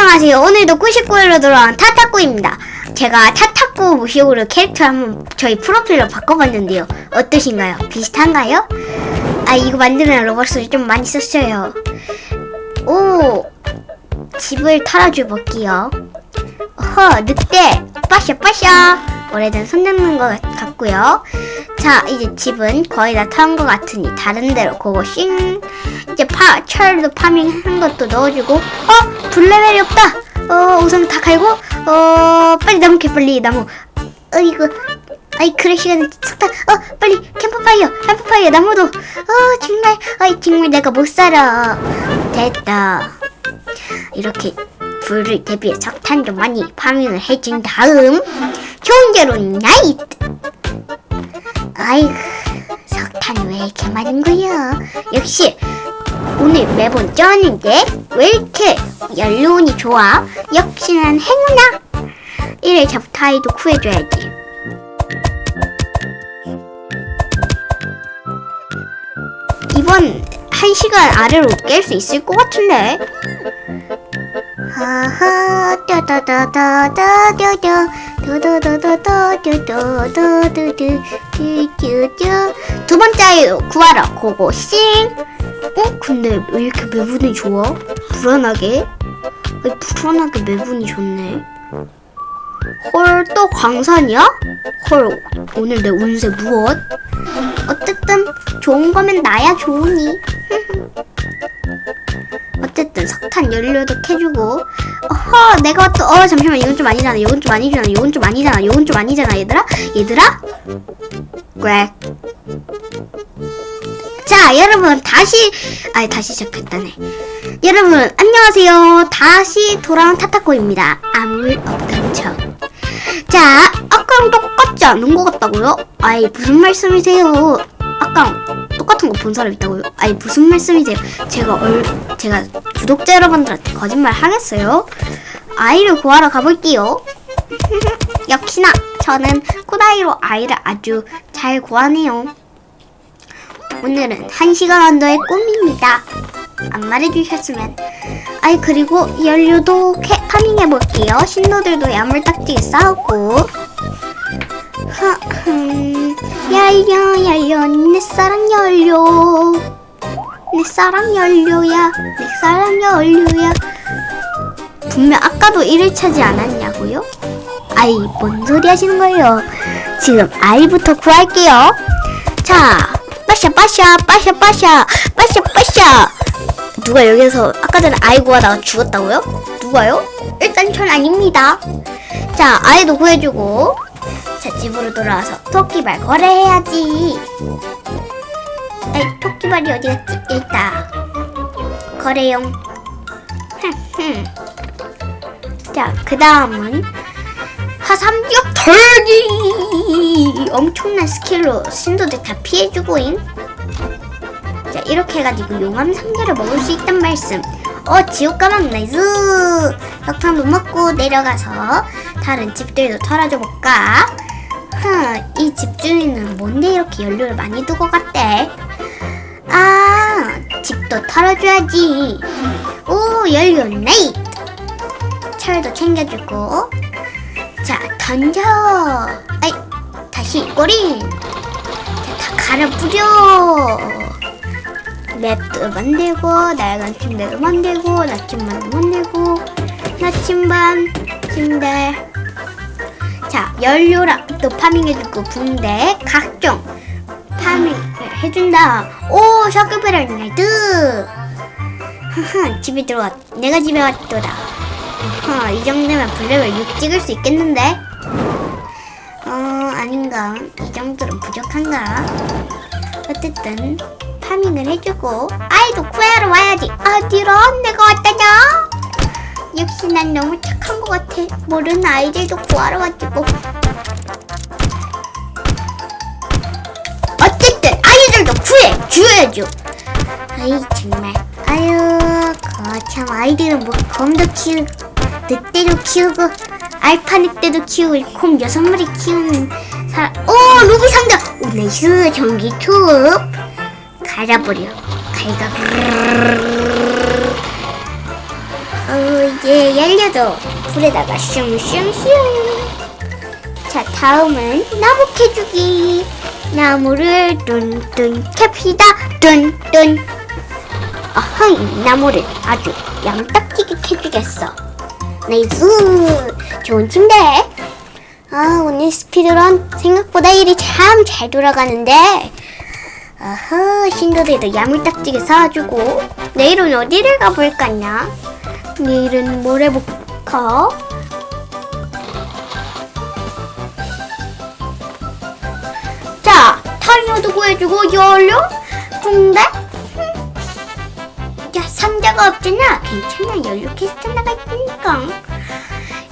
안녕하세요. 오늘도 99일로 돌아온 타타꾸입니다. 제가 타타꾸 무식으로 캐릭터 한번 저희 프로필로 바꿔봤는데요. 어떠신가요? 비슷한가요? 아 이거 만드는 로봇을 좀 많이 썼어요. 오 집을 털어줘 볼게요. 허 늑대 빠샤 빠샤 오래된 손 잡는 것 같고요. 자 이제 집은 거의 다 털은 것 같으니 다른 데로 고고싱. 이제 파 철도 파밍한 것도 넣어주고. 어? 블레벨이 없다. 어 우선 다 갈고. 어 빨리 나무 캐 빨리 나무. 어 이거 아이 그래 시간 싹다. 어 빨리 캠프파이어 캠프파이어 나무도. 어 정말. 아이 정말 내가 못 살아. 됐다. 이렇게 불을 대비해 석탄도 많이 파밍을 해준 다음 좋은 재료 나이트 아이고 석탄 왜 이렇게 많은 거야 역시 오늘 매번 쩌는데 왜 이렇게 연료운이 좋아? 역시 난 행운아. 이래 잡타이도 구해줘야지. 이번 한 시간 아래로 깰 수 있을 것 같은데 하하 따다다다다다다 두두두두두두두두두두두 두 번째 구하러 고고싱 어? 근데 왜 이렇게 매분이 좋아? 불안하게? 왜 불안하게 매분이 좋네 헐 또 광산이야? 헐 오늘 내 운세 무엇? 어쨌든 좋은 거면 나야 좋으니 어쨌든 석탄 연료도 캐주고 어 허 내가 또 어 잠시만 이건 좀 아니잖아 이건 좀 아니잖아 이건 좀 아니잖아 이건 좀 아니잖아 얘들아 얘들아 꽥 자, 여러분 다시 아니 다시 시작했다네. 여러분 안녕하세요. 다시 돌아온 타타코입니다. 아무 일 없던 척. 자, 아까랑 똑같지 않은 것 같다고요? 아이 무슨 말씀이세요? 아까랑 똑같은 거 본 사람 있다고요? 아이 무슨 말씀이세요? 제가 얼 제가 구독자 여러분들한테 거짓말 하겠어요? 아이를 구하러 가볼게요. 역시나 저는 코다이로 아이를 아주 잘 구하네요. 오늘은 한 시간 언더의 꿈입니다. 안 말해주셨으면. 아이 그리고 연료도 캐, 파밍해 볼게요. 신노들도 야물딱지게 싸우고. 하흠 연료 연료 내 사랑 연료 내 사랑 연료야 내 사랑 연료야 분명 아까도 1일차지 않았냐고요? 아이 뭔 소리 하시는 거예요? 지금 아이부터 구할게요. 자, 빠샤 빠샤 빠샤 빠샤 빠샤 빠샤 누가 여기서 아까 전에 아이 구하다가 죽었다고요? 누가요? 일단 전 아닙니다. 자, 아이도 구해주고 자, 집으로 돌아와서 토끼발 거래해야지. 아이, 토끼발이 어디 갔지? 있다. 거래용. 자, 그 다음은 화삼지역 털기! 엄청난 스킬로 신도들 다 피해주고잉. 자, 이렇게 해가지고 용암 상자를 먹을 수 있단 말씀. 어, 지옥 가방 나이스! 석탄도 먹고 내려가서 다른 집들도 털어줘 볼까? 흥, 이 집주인은 뭔데 이렇게 연료를 많이 두고 갔대? 아, 집도 털어줘야지. 오, 연료 나이트! 철도 챙겨주고. 자, 던져. 아이, 다시 꼬린. 자, 다 갈아 뿌려. 맵도 만들고, 낡은 침대도 만들고, 나침반도 만들고, 나침반, 침대. 자, 연료랑 또 파밍해주고, 붕대, 각종 파밍을 해준다. 오, 샤크페럴 나이트. 하하, 집에 들어왔. 내가 집에 왔더라. 어, 이 정도면 블랙을 6 찍을 수 있겠는데? 어, 아닌가? 이 정도는 부족한가? 어쨌든 파밍을 해주고 아이도 구하러 와야지 아디라 내가 왔다냐? 역시 난 너무 착한 것 같아. 모르는 아이들도 구하러 와주고. 어쨌든 아이들도 구해 줘야죠 아이 정말. 아유 거참 아이들은 뭐 검도 키우고 늑대도 키우고 알파 늑대도 키우고 곰 여섯 마리 키우는 사람 오 루비 상자! 오 나이스 전기 톱 갈아버려. 갈가 어, 이제 열려도 불에다가 슝슝슝. 자, 다음은 나무 캐주기. 나무를 뚠뚠 캡시다. 뚠뚠. 어흥, 나무를 아주 양딱지게 캐주겠어. 나이스. 좋은 침대. 아, 오늘 스피드런 생각보다 일이 참 잘 돌아가는데. 아하, 신도들도 야물딱지게 사주고. 내일은 어디를 가볼까냐? 내일은 뭘 해볼까? 자, 타이어도 구해주고 열려? 근데? 야, 상자가 없잖아. 괜찮아, 연료 캐스터 나가 있으니까.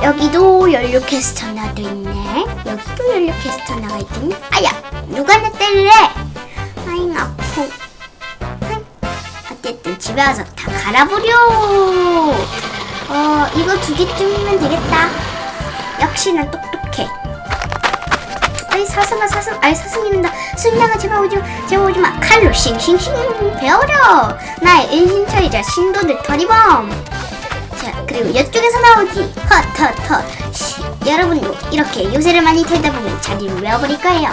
여기도 연료 캐스터 나도 있네. 여기도 연료 캐스터 나가 있네. 아야, 누가 나 때리래? 아잉, 아프. 어쨌든 집에 와서 다 갈아버려. 어, 이거 두 개쯤이면 되겠다. 역시나 똑똑해. 아이 사슴아 사슴. 아이 사슴입니다. 스님아 제발 오지 마 제발 오지 마. 칼로 싱싱싱 배워려. 나의 은신처이자 신도들 터리범. 자 그리고 이쪽에서 나오지. 헛 헛 헛. 시, 여러분도 이렇게 요새를 많이 들다 보면 자리를 외워버릴 거예요.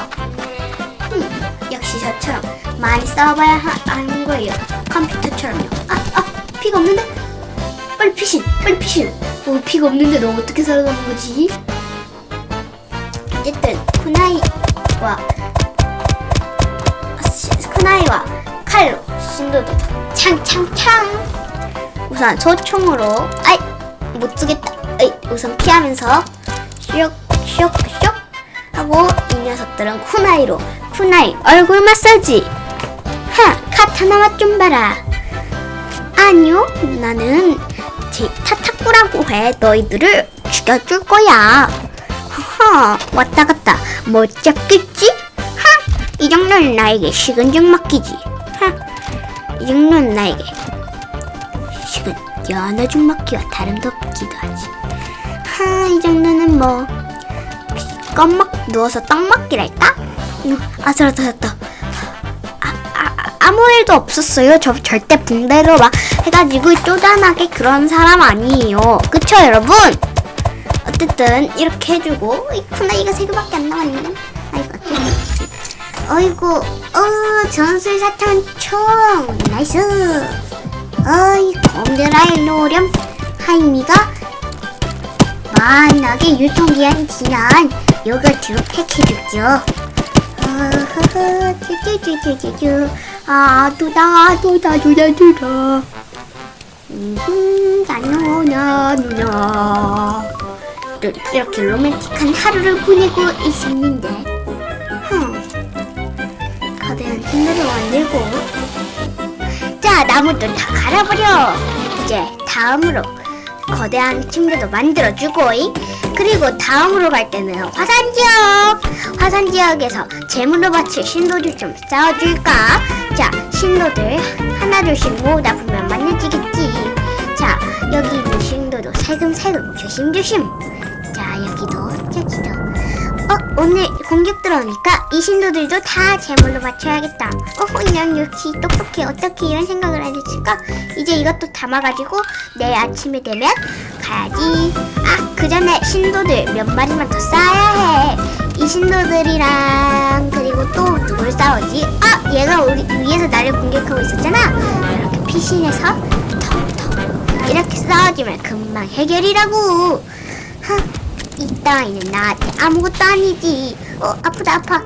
음, 역시 저처럼 많이 싸워봐야 하, 하는 거예요. 컴퓨터처럼요. 아, 아 피가 없는데? 빨리 피신 빨리 피신 어, 피가 없는데 너 어떻게 살아가는 거지? 어쨌든 쿠나이와. 시- 쿠나이와. 칼로 신도도 창창창. 우선 소총으로 아이 못 쓰겠다. 아이 우선 피하면서 슉슉슉 하고 이 녀석들은 쿠나이로 쿠나이 얼굴 마사지. 하 카타나 맛좀 봐라 아니요 나는 제 타타꾸라고 해 너희들을 죽여줄 거야 허 왔다 갔다 못 잡겠지? 하! 이 정도는 나에게 식은 죽 맡기지 하! 이 정도는 나에게 식은 연어 죽 맡기와 다름도 없기도 하지 하! 이 정도는 뭐 껌막 누워서 떡 먹기랄까? 음, 아슬아슬했다 아, 아무 일도 없었어요 저 절대 붕대로 막 해가지고 쪼잔하게 그런 사람 아니에요 그쵸 여러분? 어쨌든 이렇게 해주고 이 쿠나이가 세 개밖에 안 남았네. 아이고? 어이구 어 전술 사탕 총 나이스. 어이 곰들아이 노렴 하이미가 만나게 유통기한 지난 요거트로 팩해주죠. 어허허 쭈쭈쭈쭈쭈쭈 아 두다 두다 두다 두다. 음 나누나 누나. 또 이렇게 로맨틱한 하루를 보내고 있었는데. 흠. 거대한 침대를 만들고. 자 나무도 다 갈아버려. 이제 다음으로 거대한 침대도 만들어주고 그리고 다음으로 갈 때는 화산지역. 화산지역에서 재물로 바칠 신도들 좀 쌓아줄까? 자 신도들 하나둘씩 모으다 보면 만나지겠지. 자 여기 있는 신도도 살금살금 조심조심. 자 여기도 저기도 어 오늘 공격 들어오니까 이 신도들도 다 제물로 맞춰야겠다. 어허 난 역시 똑똑해. 어떻게 이런 생각을 해줬을까? 이제 이것도 담아가지고 내일 아침에 되면 가야지. 아 그 전에 신도들 몇 마리만 더 쌓아야 해 이 신도들이랑 나를 공격하고 있었잖아 이렇게 피신해서 턱턱 이렇게 싸워주면 금방 해결이라고 하, 이 따위는 나한테 아무것도 아니지. 어, 아프다, 아파.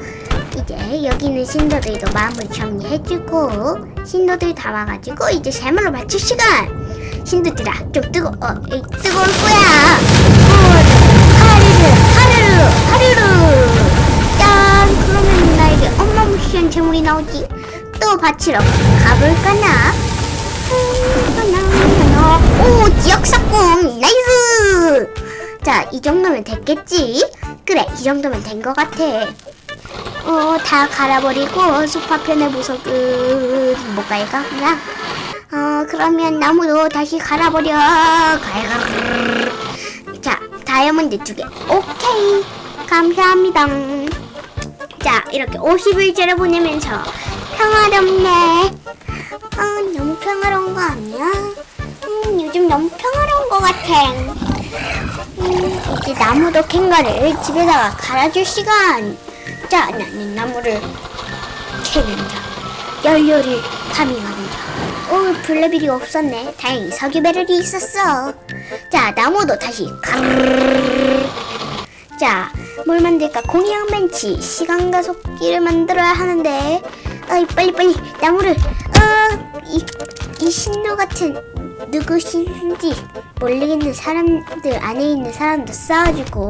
이제 여기 있는 신도들도 마음을 정리해주고, 신도들 다 와가지고, 이제 샘물로 맞출 시간! 신도들아, 좀 뜨거, 어, 에이, 뜨거울 거야! 어, 하르르, 하르르, 하르르! 짠! 그러면 나에게 어마무시한 재물이 나오지? 또 바치러 가볼까나? 오, 지역사건! 나이스! 자, 이 정도면 됐겠지? 그래, 이 정도면 된 것 같아. 어, 다 갈아버리고 소파편의 보석은 뭐가 이가 그냥 어, 그러면 나무도 다시 갈아버려. 자, 다이아몬드 두 개. 오케이. 감사합니다. 자, 이렇게 50일째를 보내면서 평화롭네. 아, 너무 평화로운 거 아니야? 음, 요즘 너무 평화로운 거것 같아. 음, 이제 나무도 캔 거를 집에다가 갈아줄 시간. 자, 나는 나무를 캐는다. 연료를 파밍한다. 오, 블레벨이 없었네. 다행히 석유 배럴이 있었어. 자, 나무도 다시 가르르르. 자, 뭘 만들까? 공양 벤치, 시간 가속기를 만들어야 하는데, 어이 빨리 빨리 나무를, 어, 이, 이 신노 같은 누구신지 모르겠는 사람들 안에 있는 사람도 쌓아주고,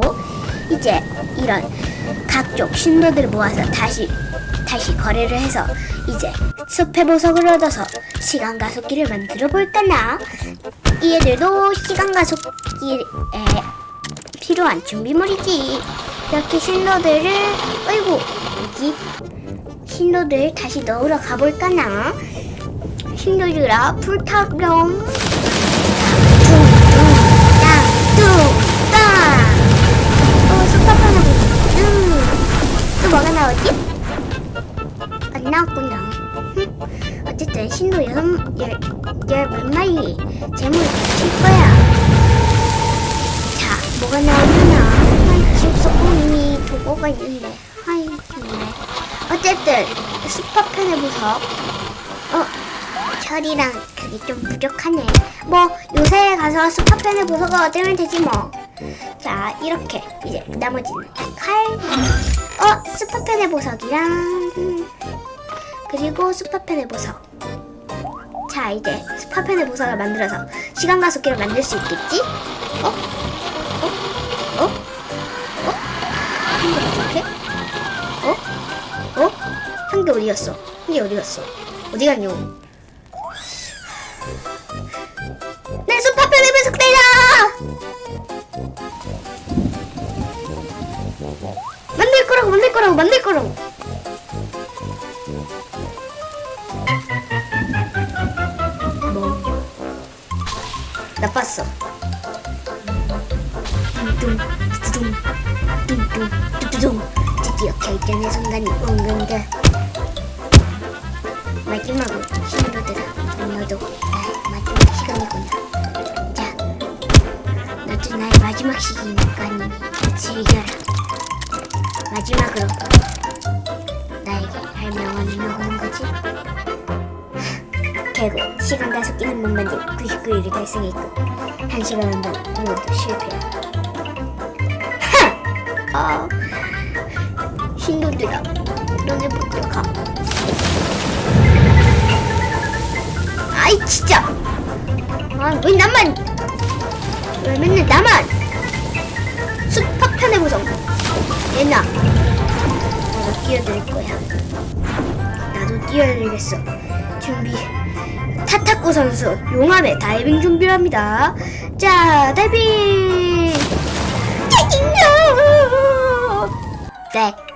이제 이런 각종 신노들을 모아서 다시 다시 거래를 해서 이제 숲의 보석을 얻어서 시간 가속기를 만들어 볼까나? 이 애들도 시간 가속기에 필요한 준비물이지. 이렇게 신호들을, 어이구, 여기 신호들 다시 넣으러 가볼까나? 신호들아, 불타렴. 어, 음. 또 뭐가 나오지? 안 나왔구나. 흠. 어쨌든 신호 여섯, 열, 열몇 마리 재물 칠 거야. 자, 뭐가 나오려나? 아이, 지옥 속공이 도구가 있는데. 어쨌든, 스파펜의 보석. 어, 철이랑 그게 좀 부족하네. 뭐, 요새 가서 스파펜의 보석을 얻으면 되지 뭐. 자, 이렇게. 이제 나머지는 칼. 어, 스파펜의 보석이랑. 음, 그리고 스파펜의 보석. 자, 이제 스파펜의 보석을 만들어서 시간 가속기를 만들 수 있겠지? 어? 한개 어디 갔어? 한개 어디 갔어? 어디 갔뇨? 내 스파펜의 보석대다! 만들 거라고 만들 거라고 만들 거라고 뭐 나빴어 뚱뚱 뚜두둥 뚱뚱 뚜두둥 드디어 결전의 순간이 온 건가 마지막으로 신호들아 너도 나의 마지막 시간이구나 자 너도 나의 마지막 아니니 즐겨라. 마지막으로 나에게 할 명언을 넣는 거지? 결국 시간 가속기는 못 만든 99일을 달성했고 한 시간 한번 이것도 실패야. 하! 아 신도들아 너네 먼저 가 아이 진짜. 아왜 나만 왜 맨날 나만 숲파편의 보성 얘나. 나도 뛰어들 거야. 나도 뛰어들겠어. 준비. 타타쿠 선수 용암에 다이빙 준비를 합니다. 자 다이빙! 짜증나! 네